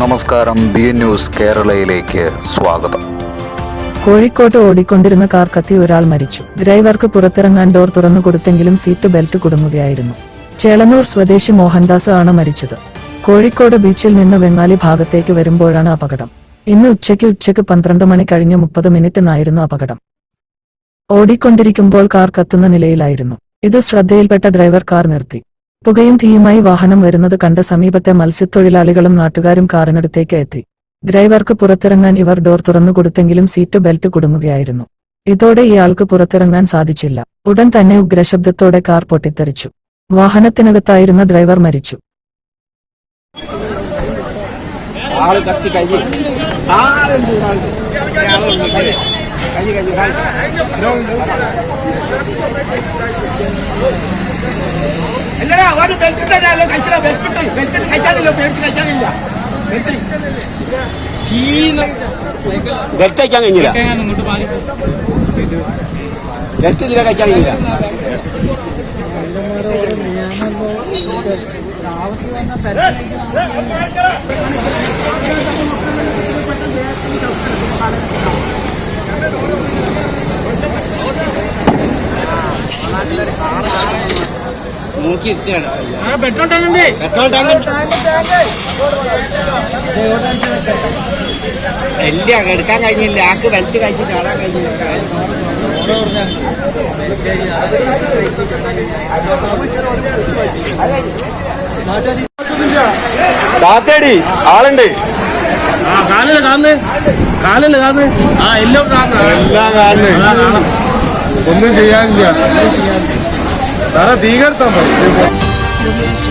നമസ്കാരം B N news കേരളയിലേക്ക് സ്വാഗതം. കോഴിക്കോട്ട് ഓടിക്കൊണ്ടിരുന്ന കാർ കത്തി ഒരാൾ മരിച്ചു. ഡ്രൈവർക്ക് പുറത്തിറങ്ങാൻ ഡോർ തുറന്നു കൊടുത്തെങ്കിലും സീറ്റ് ബെൽറ്റ് കുടുങ്ങുകയായിരുന്നു. ചേളന്നൂർ സ്വദേശി മോഹൻദാസ് ആണ് മരിച്ചത്. കോഴിക്കോട് ബീച്ചിൽ നിന്ന് വെങ്ങാലി ഭാഗത്തേക്ക് വരുമ്പോഴാണ് അപകടം. ഇന്ന് ഉച്ചയ്ക്ക് ഉച്ചയ്ക്ക് പന്ത്രണ്ട് മണി കഴിഞ്ഞ് മുപ്പത് മിനിറ്റിനായിരുന്നു അപകടം. ഓടിക്കൊണ്ടിരിക്കുമ്പോൾ കാർ കത്തുന്ന നിലയിലായിരുന്നു. ഇത് ശ്രദ്ധയിൽപ്പെട്ട ഡ്രൈവർ കാർ നിർത്തി. പുകയും തീയുമായി വാഹനം വരുന്നത് കണ്ട സമീപത്തെ മത്സ്യത്തൊഴിലാളികളും നാട്ടുകാരും കാറിനടുത്തേക്ക് എത്തി. ഡ്രൈവർക്ക് പുറത്തിറങ്ങാൻ ഇവർ ഡോർ തുറന്നു കൊടുത്തെങ്കിലും സീറ്റ് ബെൽറ്റ് കുടുങ്ങുകയായിരുന്നു. ഇതോടെ ഇയാൾക്ക് പുറത്തിറങ്ങാൻ സാധിച്ചില്ല. ഉടൻ തന്നെ ഉഗ്രശബ്ദത്തോടെ കാർ പൊട്ടിത്തെറിച്ചു. വാഹനത്തിനകത്തായിരുന്ന ഡ്രൈവർ മരിച്ചു. ആൾ കത്തി ആളുണ്ട് ബെൽറ്റ് ഇട്ടല്ലോ കഴിച്ചില്ല ബെൽറ്റ് ഇട്ട് കഴിച്ചാലില്ല പേടിച്ച് കഴിച്ചാലില്ല ബെൽറ്റ് കഴിക്കാൻ കഴിഞ്ഞില്ല. ബെൽറ്റ് ഇതിലെ കഴിക്കാൻ കഴിഞ്ഞില്ല. നോക്കിയിരിക്കുകയാണ് പെട്രോൾ ടാങ്ക്. ഇല്ല എടുക്കാൻ കഴിഞ്ഞില്ല. ആക്ക് വലിച്ച് കഴിച്ച് ചാടാൻ കഴിഞ്ഞില്ല. താത്തേടി ആളുണ്ട്. ആ കാലല്ല കാന്ന്. കാലല്ല കാന്ന്. ആ എല്ലാം കാന്ന്. എല്ലാം കാണുന്നു ഒന്നും ചെയ്യാനില്ല. സാറേ തീ കെടുത്താൻ മതി